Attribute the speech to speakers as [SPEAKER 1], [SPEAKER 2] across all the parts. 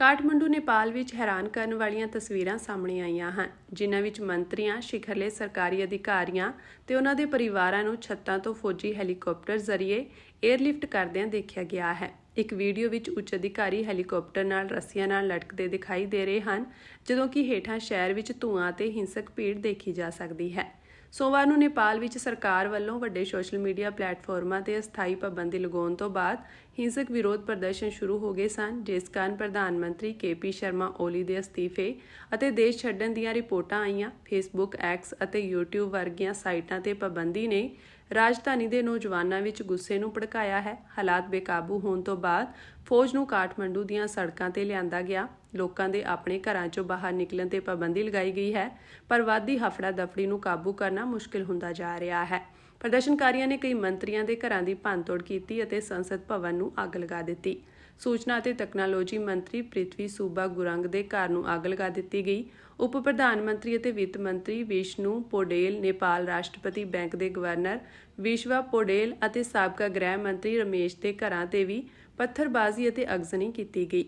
[SPEAKER 1] ਕਾਠਮੰਡੂ, ਨੇਪਾਲ ਵਿੱਚ ਹੈਰਾਨ ਕਰਨ ਵਾਲੀਆਂ ਤਸਵੀਰਾਂ ਸਾਹਮਣੇ ਆਈਆਂ ਹਨ, ਜਿਨ੍ਹਾਂ ਵਿੱਚ ਮੰਤਰੀਆਂ, ਸਿਖਰਲੇ ਸਰਕਾਰੀ ਅਧਿਕਾਰੀਆਂ ਤੇ ਉਹਨਾਂ ਦੇ ਪਰਿਵਾਰਾਂ ਨੂੰ ਛੱਤਾਂ ਤੋਂ ਫੌਜੀ ਹੈਲੀਕਾਪਟਰ ਜ਼ਰੀਏ 에ਅਰਲਿਫਟ ਕਰਦਿਆਂ ਦੇਖਿਆ ਗਿਆ ਹੈ। ਇੱਕ ਵੀਡੀਓ ਵਿੱਚ ਉੱਚ ਅਧਿਕਾਰੀ ਹੈਲੀਕਾਪਟਰ ਨਾਲ ਰੱਸੀਆਂ ਨਾਲ ਲਟਕਦੇ ਦਿਖਾਈ ਦੇ ਰਹੇ ਹਨ, ਜਦੋਂ ਕਿ ਹੇਠਾਂ ਸ਼ਹਿਰ ਵਿੱਚ ਧੂਆਂ ਤੇ ਹਿੰਸਕ ਭੀੜ ਦੇਖੀ ਜਾ ਸਕਦੀ ਹੈ। ਸੋਮਵਾਰ ਨੂੰ ਨੇਪਾਲ ਵਿੱਚ ਸਰਕਾਰ ਵੱਲੋਂ ਵੱਡੇ ਸੋਸ਼ਲ ਮੀਡੀਆ ਪਲੇਟਫਾਰਮਾਂ ਤੇ ਅਸਥਾਈ ਪਾਬੰਦੀ ਲਗਾਉਣ ਤੋਂ ਬਾਅਦ ਹਿੰਸਕ ਵਿਰੋਧ ਪ੍ਰਦਰਸ਼ਨ ਸ਼ੁਰੂ ਹੋ ਗਏ ਸਨ, ਜਿਸ ਕਾਰਨ ਪ੍ਰਧਾਨ ਮੰਤਰੀ ਕੇਪੀ ਸ਼ਰਮਾ ਓਲੀ ਦੇ ਅਸਤੀਫੇ ਅਤੇ ਦੇਸ਼ ਛੱਡਣ ਦੀਆਂ ਰਿਪੋਰਟਾਂ ਆਈਆਂ। ਫੇਸਬੁੱਕ ਐਕਸ ਅਤੇ YouTube ਵਰਗੀਆਂ ਸਾਈਟਾਂ ਤੇ ਪਾਬੰਦੀ ਨੇ ਰਾਜਧਾਨੀ ਦੇ ਨੌਜਵਾਨਾਂ ਵਿੱਚ ਗੁੱਸੇ ਨੂੰ ਭੜਕਾਇਆ ਹੈ। ਹਾਲਾਤ ਬੇਕਾਬੂ ਹੋਣ ਤੋਂ ਬਾਅਦ ਫੌਜ ਨੂੰ ਕਾਠਮੰਡੂ ਦੀਆਂ ਸੜਕਾਂ ਤੇ ਲਿਆਂਦਾ ਗਿਆ। ਲੋਕਾਂ ਦੇ ਆਪਣੇ ਘਰਾਂ ਚੋਂ ਬਾਹਰ ਨਿਕਲਣ ਤੇ ਪਾਬੰਦੀ ਲਗਾਈ ਗਈ ਹੈ, ਪਰ ਵਾਦੀ ਹਫੜਾ ਦਫੜੀ ਨੂੰ ਕਾਬੂ ਕਰਨਾ ਮੁਸ਼ਕਿਲ ਹੁੰਦਾ ਜਾ ਰਿਹਾ ਹੈ। ਪ੍ਰਦਰਸ਼ਨਕਾਰੀਆਂ ਨੇ ਕਈ ਮੰਤਰੀਆਂ ਦੇ ਘਰਾਂ ਦੀ ਭੰਨਤੋੜ ਕੀਤੀ ਅਤੇ ਸੰਸਦ ਭਵਨ ਨੂੰ ਅੱਗ ਲਗਾ ਦਿੱਤੀ। ਸੂਚਨਾ ਅਤੇ ਤਕਨਾਲੋਜੀ ਮੰਤਰੀ ਪ੍ਰਿਥਵੀ ਸੂਬਾ ਗੁਰੰਗ ਦੇ ਘਰ ਨੂੰ ਅੱਗ ਲਗਾ ਦਿੱਤੀ ਗਈ। ਉਪ ਪ੍ਰਧਾਨ ਮੰਤਰੀ ਅਤੇ ਵਿੱਤ ਮੰਤਰੀ ਵਿਸ਼ਨੂੰ ਪੋਡੇਲ, ਨੇਪਾਲ ਰਾਸ਼ਟਰਪਤੀ ਬੈਂਕ ਦੇ ਗਵਰਨਰ ਵਿਸ਼ਵਾ ਪੋਡੇਲ ਅਤੇ ਸਾਬਕਾ ਗ੍ਰਹਿ ਮੰਤਰੀ ਰਮੇਸ਼ ਦੇ ਘਰਾਂ ਤੇ ਵੀ ਪੱਥਰਬਾਜ਼ੀ ਅਤੇ ਅਗਜ਼ਨੀ ਕੀਤੀ ਗਈ।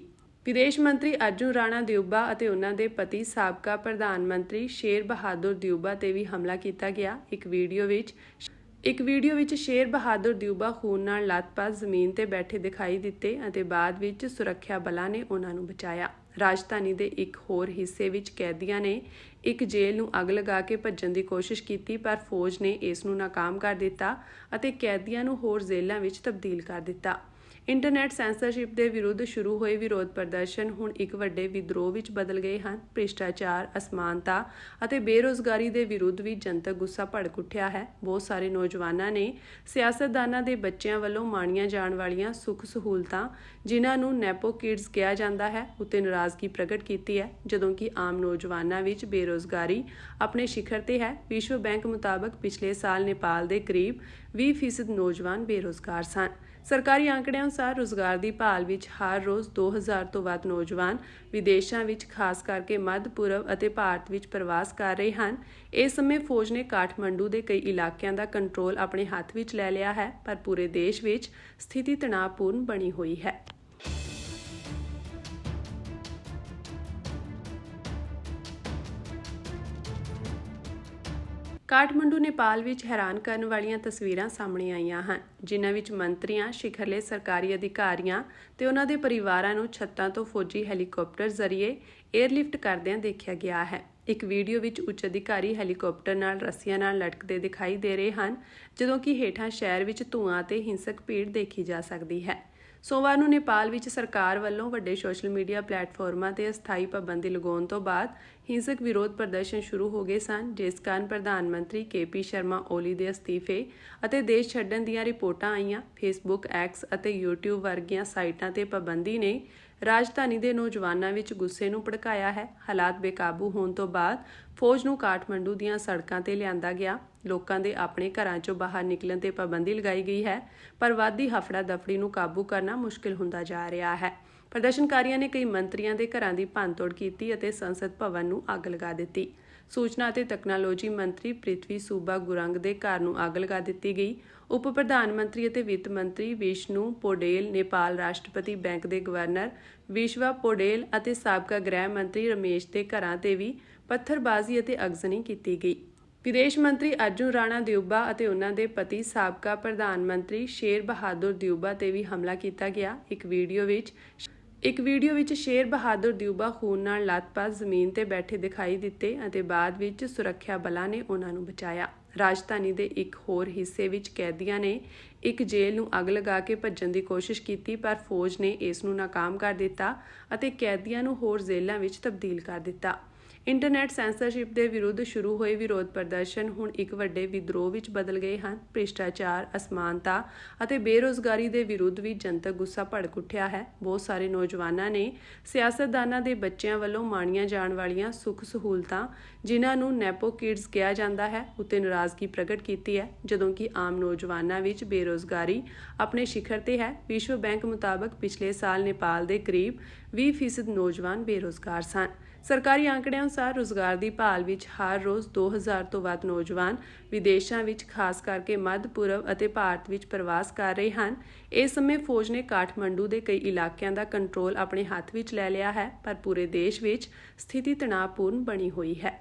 [SPEAKER 1] ਵਿਦੇਸ਼ ਮੰਤਰੀ ਅਰਜੁਨ ਰਾਣਾ ਦਿਉਬਾ ਅਤੇ ਉਹਨਾਂ ਦੇ ਪਤੀ ਸਾਬਕਾ ਪ੍ਰਧਾਨ ਮੰਤਰੀ ਸ਼ੇਰ ਬਹਾਦਰ ਦਿਉਬਾ ਤੇ ਵੀ ਹਮਲਾ ਕੀਤਾ ਗਿਆ। ਇੱਕ ਵੀਡੀਓ ਵਿੱਚ ਇੱਕ ਵੀਡੀਓ ਵਿੱਚ ਸ਼ੇਰ ਬਹਾਦਰ ਦਿਉਬਾ ਖੂਨ ਨਾਲ ਲੱਤ-ਪੱਤ ਜ਼ਮੀਨ ਤੇ ਬੈਠੇ ਦਿਖਾਈ ਦਿੱਤੇ ਅਤੇ ਬਾਅਦ ਵਿੱਚ ਸੁਰੱਖਿਆ ਬਲਾਂ ਨੇ ਉਹਨਾਂ ਨੂੰ ਬਚਾਇਆ। ਰਾਜਧਾਨੀ ਦੇ ਇੱਕ ਹੋਰ ਹਿੱਸੇ ਵਿੱਚ ਕੈਦੀਆਂ ਨੇ ਇੱਕ ਜੇਲ੍ਹ ਨੂੰ ਅੱਗ ਲਗਾ ਕੇ ਭੱਜਣ ਦੀ ਕੋਸ਼ਿਸ਼ ਕੀਤੀ, ਪਰ ਫੌਜ ਨੇ ਇਸ ਨੂੰ ਨਾਕਾਮ ਕਰ ਦਿੱਤਾ ਅਤੇ ਕੈਦੀਆਂ ਨੂੰ ਹੋਰ ਜੇਲ੍ਹਾਂ ਵਿੱਚ ਤਬਦੀਲ ਕਰ ਦਿੱਤਾ। ਇੰਟਰਨੈਟ ਸੈਂਸਰਸ਼ਿਪ ਦੇ ਵਿਰੁੱਧ ਸ਼ੁਰੂ ਹੋਏ ਵਿਰੋਧ ਪ੍ਰਦਰਸ਼ਨ ਹੁਣ ਇੱਕ ਵੱਡੇ ਵਿਦਰੋਹ ਵਿੱਚ ਬਦਲ ਗਏ ਹਨ। ਭ੍ਰਿਸ਼ਟਾਚਾਰ, ਅਸਮਾਨਤਾ ਅਤੇ ਬੇਰੋਜ਼ਗਾਰੀ ਦੇ ਵਿਰੁੱਧ ਵੀ ਜਨਤਕ ਗੁੱਸਾ ਭੜਕ ਉੱਠਿਆ ਹੈ। ਬਹੁਤ ਸਾਰੇ ਨੌਜਵਾਨਾਂ ਨੇ ਸਿਆਸਤਦਾਨਾਂ ਦੇ ਬੱਚਿਆਂ ਵੱਲੋਂ ਮਾਣੀਆਂ ਜਾਣ ਵਾਲੀਆਂ ਸੁੱਖ ਸਹੂਲਤਾਂ, ਜਿਨ੍ਹਾਂ ਨੂੰ ਨੈਪੋ ਕਿਡਸ ਕਿਹਾ ਜਾਂਦਾ ਹੈ, ਉੱਤੇ ਨਾਰਾਜ਼ਗੀ ਪ੍ਰਗਟ ਕੀਤੀ ਹੈ, ਜਦੋਂ ਕਿ ਆਮ ਨੌਜਵਾਨਾਂ ਵਿੱਚ ਬੇਰੋਜ਼ਗਾਰੀ ਆਪਣੇ ਸਿਖਰ ਤੇ ਹੈ। ਵਿਸ਼ਵ ਬੈਂਕ ਮੁਤਾਬਕ ਪਿਛਲੇ ਸਾਲ ਨੇਪਾਲ ਦੇ ਕਰੀਬ 20% ਨੌਜਵਾਨ ਬੇਰੋਜ਼ਗਾਰ ਸਨ। ਸਰਕਾਰੀ ਅੰਕੜਿਆਂ ਅਨੁਸਾਰ ਰੋਜ਼ਗਾਰ ਦੀ ਭਾਲ ਵਿੱਚ ਹਰ ਰੋਜ਼ 2000 ਤੋਂ ਵੱਧ ਨੌਜਵਾਨ ਵਿਦੇਸ਼ਾਂ ਵਿੱਚ ਖਾਸ ਕਰਕੇ ਮੱਧ ਪੂਰਬ ਅਤੇ ਭਾਰਤ ਵਿੱਚ ਪ੍ਰਵਾਸ ਕਰ ਰਹੇ ਹਨ। ਇਸ ਸਮੇਂ ਫੌਜ ਨੇ ਕਾਠਮੰਡੂ ਦੇ ਕਈ ਇਲਾਕਿਆਂ ਦਾ ਕੰਟਰੋਲ ਆਪਣੇ ਹੱਥ ਵਿੱਚ ਲੈ ਲਿਆ ਹੈ, ਪਰ ਪੂਰੇ ਦੇਸ਼ ਵਿੱਚ ਸਥਿਤੀ ਤਣਾਅਪੂਰਨ ਬਣੀ ਹੋਈ ਹੈ। ਕਾਠਮੰਡੂ, ਨੇਪਾਲ ਵਿੱਚ ਹੈਰਾਨ ਕਰਨ ਵਾਲੀਆਂ ਤਸਵੀਰਾਂ ਸਾਹਮਣੇ ਆਈਆਂ ਹਨ, ਜਿਨ੍ਹਾਂ ਵਿੱਚ ਮੰਤਰੀਆਂ, ਸਿਖਰਲੇ ਸਰਕਾਰੀ ਅਧਿਕਾਰੀਆਂ ਤੇ ਉਹਨਾਂ ਦੇ ਪਰਿਵਾਰਾਂ ਨੂੰ ਛੱਤਾਂ ਤੋਂ ਫੌਜੀ ਹੈਲੀਕਾਪਟਰ ਜ਼ਰੀਏ 에ਅਰਲਿਫਟ ਕਰਦਿਆਂ ਦੇਖਿਆ ਗਿਆ ਹੈ। ਇੱਕ ਵੀਡੀਓ ਵਿੱਚ ਉੱਚ ਅਧਿਕਾਰੀ ਹੈਲੀਕਾਪਟਰ ਨਾਲ ਰੱਸੀਆਂ ਨਾਲ ਲਟਕਦੇ ਦਿਖਾਈ ਦੇ ਰਹੇ ਹਨ, ਜਦੋਂ ਕਿ ਹੇਠਾਂ ਸ਼ਹਿਰ ਵਿੱਚ ਧੂਆਂ ਤੇ ਹਿੰਸਕ ਭੀੜ ਦੇਖੀ ਜਾ ਸਕਦੀ ਹੈ। ਸੋਮਵਾਰ ਨੂੰ ਨੇਪਾਲ ਵਿੱਚ ਸਰਕਾਰ ਵੱਲੋਂ ਵੱਡੇ ਸੋਸ਼ਲ ਮੀਡੀਆ ਪਲੇਟਫਾਰਮਾਂ ਤੇ ਅਸਥਾਈ ਪਾਬੰਦੀ ਲਗਾਉਣ ਤੋਂ ਬਾਅਦ ਹਿੰਸਕ ਵਿਰੋਧ ਪ੍ਰਦਰਸ਼ਨ ਸ਼ੁਰੂ ਹੋ ਗਏ ਸਨ, ਜਿਸ ਕਾਰਨ ਪ੍ਰਧਾਨ ਮੰਤਰੀ ਕੇਪੀ ਸ਼ਰਮਾ ਓਲੀ ਦੇ ਅਸਤੀਫੇ ਅਤੇ ਦੇਸ਼ ਛੱਡਣ ਦੀਆਂ ਰਿਪੋਰਟਾਂ ਆਈਆਂ। ਫੇਸਬੁੱਕ ਐਕਸ ਅਤੇ YouTube ਵਰਗੀਆਂ ਸਾਈਟਾਂ ਤੇ ਪਾਬੰਦੀ ਨੇ ਰਾਜਧਾਨੀ ਦੇ ਨੌਜਵਾਨਾਂ ਵਿੱਚ ਗੁੱਸੇ ਨੂੰ ਭੜਕਾਇਆ ਹੈ। ਹਾਲਾਤ ਬੇਕਾਬੂ ਹੋਣ ਤੋਂ ਬਾਅਦ ਫੌਜ ਨੂੰ ਕਾਠਮੰਡੂ ਦੀਆਂ ਸੜਕਾਂ ਤੇ ਲਿਆਂਦਾ ਗਿਆ। ਲੋਕਾਂ ਦੇ ਆਪਣੇ ਘਰਾਂ ਚੋਂ ਬਾਹਰ ਨਿਕਲਣ ਤੇ ਪਾਬੰਦੀ ਲਗਾਈ ਗਈ ਹੈ, ਪਰ ਵਾਧੀ ਹਫੜਾ ਦਫੜੀ ਨੂੰ ਕਾਬੂ ਕਰਨਾ ਮੁਸ਼ਕਿਲ ਹੁੰਦਾ ਜਾ ਰਿਹਾ ਹੈ। ਪ੍ਰਦਰਸ਼ਨਕਾਰੀਆਂ ਨੇ ਕਈ ਮੰਤਰੀਆਂ ਦੇ ਘਰਾਂ ਦੀ ਭੰਨਤੋੜ ਕੀਤੀ ਅਤੇ ਸੰਸਦ ਭਵਨ ਨੂੰ ਅੱਗ ਲਗਾ ਦਿੱਤੀ। ਸੂਚਨਾ ਅਤੇ ਤਕਨਾਲੋਜੀ ਮੰਤਰੀ ਪ੍ਰਿਥਵੀ ਸੂਬਾ ਗੁਰੰਗ ਦੇ ਘਰ ਨੂੰ ਅੱਗ ਲਗਾ ਦਿੱਤੀ ਗਈ। ਉਪ ਪ੍ਰਧਾਨ ਮੰਤਰੀ ਅਤੇ ਵਿੱਤ ਮੰਤਰੀ ਵਿਸ਼ਨੂੰ ਪੋਡੇਲ, ਨੇਪਾਲ ਰਾਸ਼ਟਰਪਤੀ ਬੈਂਕ ਦੇ ਗਵਰਨਰ ਵਿਸ਼ਵਾ ਪੋਡੇਲ ਅਤੇ ਸਾਬਕਾ ਗ੍ਰਹਿ ਮੰਤਰੀ ਰਮੇਸ਼ ਦੇ ਘਰਾਂ ਤੇ ਵੀ ਪੱਥਰਬਾਜ਼ੀ ਅਤੇ ਅਗਜ਼ਨੀ ਕੀਤੀ ਗਈ। ਵਿਦੇਸ਼ ਮੰਤਰੀ ਅਰਜੁਨ ਰਾਣਾ ਦਿਉਬਾ ਅਤੇ ਉਹਨਾਂ ਦੇ ਪਤੀ ਸਾਬਕਾ ਪ੍ਰਧਾਨ ਮੰਤਰੀ ਸ਼ੇਰ ਬਹਾਦਰ ਦਿਉਬਾ ਤੇ ਵੀ ਹਮਲਾ ਕੀਤਾ ਗਿਆ। ਇੱਕ ਵੀਡੀਓ ਵਿੱਚ ਇੱਕ ਵੀਡੀਓ ਵਿੱਚ ਸ਼ੇਰ ਬਹਾਦਰ ਦਿਉਬਾ ਖੂਨ ਨਾਲ ਲੱਤਪੱਤ ਜ਼ਮੀਨ ਤੇ ਬੈਠੇ ਦਿਖਾਈ ਦਿੱਤੇ ਅਤੇ ਬਾਅਦ ਵਿੱਚ ਸੁਰੱਖਿਆ ਬਲਾਂ ਨੇ ਉਹਨਾਂ ਨੂੰ ਬਚਾਇਆ। ਰਾਜਧਾਨੀ ਦੇ ਇੱਕ ਹੋਰ ਹਿੱਸੇ ਵਿੱਚ ਕੈਦੀਆਂ ਨੇ ਇੱਕ ਜੇਲ੍ਹ ਨੂੰ ਅੱਗ ਲਗਾ ਕੇ ਭੱਜਣ ਦੀ ਕੋਸ਼ਿਸ਼ ਕੀਤੀ, ਪਰ ਫੌਜ ਨੇ ਇਸ ਨੂੰ ਨਾਕਾਮ ਕਰ ਦਿੱਤਾ ਅਤੇ ਕੈਦੀਆਂ ਨੂੰ ਹੋਰ ਜੇਲ੍ਹਾਂ ਵਿੱਚ ਤਬਦੀਲ ਕਰ ਦਿੱਤਾ। ਇੰਟਰਨੈਟ ਸੈਂਸਰਸ਼ਿਪ ਦੇ ਵਿਰੁੱਧ ਸ਼ੁਰੂ ਹੋਏ ਵਿਰੋਧ ਪ੍ਰਦਰਸ਼ਨ ਹੁਣ ਇੱਕ ਵੱਡੇ ਵਿਦਰੋਹ ਵਿੱਚ ਬਦਲ ਗਏ ਹਨ। ਭ੍ਰਿਸ਼ਟਾਚਾਰ, ਅਸਮਾਨਤਾ ਅਤੇ ਬੇਰੋਜ਼ਗਾਰੀ ਦੇ ਵਿਰੁੱਧ ਵੀ ਜਨਤਕ ਗੁੱਸਾ ਭੜਕ ਉੱਠਿਆ ਹੈ। ਬਹੁਤ ਸਾਰੇ ਨੌਜਵਾਨਾਂ ਨੇ ਸਿਆਸਤਦਾਨਾਂ ਦੇ ਬੱਚਿਆਂ ਵੱਲੋਂ ਮਾਣੀਆਂ ਜਾਣ ਵਾਲੀਆਂ ਸੁੱਖ ਸਹੂਲਤਾਂ, ਜਿਨ੍ਹਾਂ ਨੂੰ ਨੈਪੋ ਕਿਡਸ ਕਿਹਾ ਜਾਂਦਾ ਹੈ, ਉਤੇ ਨਾਰਾਜ਼ਗੀ ਪ੍ਰਗਟ ਕੀਤੀ ਹੈ, ਜਦੋਂ ਕਿ ਆਮ ਨੌਜਵਾਨਾਂ ਵਿੱਚ ਬੇਰੋਜ਼ਗਾਰੀ ਆਪਣੇ ਸਿਖਰ ਤੇ ਹੈ। ਵਿਸ਼ਵ ਬੈਂਕ ਮੁਤਾਬਕ ਪਿਛਲੇ ਸਾਲ ਨੇਪਾਲ ਦੇ ਕਰੀਬ 20% ਨੌਜਵਾਨ ਬੇਰੋਜ਼ਗਾਰ ਸਨ। ਸਰਕਾਰੀ ਅੰਕੜਿਆਂ ਅਨੁਸਾਰ ਰੁਜ਼ਗਾਰ ਦੀ ਭਾਲ ਵਿੱਚ ਹਰ ਰੋਜ਼ 2000 ਤੋਂ ਵੱਧ ਨੌਜਵਾਨ ਵਿਦੇਸ਼ਾਂ ਵਿੱਚ, ਖਾਸ ਕਰਕੇ ਮੱਧ ਪੂਰਬ ਅਤੇ ਭਾਰਤ ਵਿੱਚ ਪ੍ਰਵਾਸ ਕਰ ਰਹੇ ਹਨ। ਇਸ ਸਮੇਂ ਫੌਜ ਨੇ ਕਾਠਮੰਡੂ ਦੇ ਕਈ ਇਲਾਕਿਆਂ ਦਾ ਕੰਟਰੋਲ ਆਪਣੇ ਹੱਥ ਵਿੱਚ ਲੈ ਲਿਆ ਹੈ, ਪਰ ਪੂਰੇ ਦੇਸ਼ ਵਿੱਚ ਸਥਿਤੀ ਤਣਾਅਪੂਰਨ ਬਣੀ ਹੋਈ ਹੈ।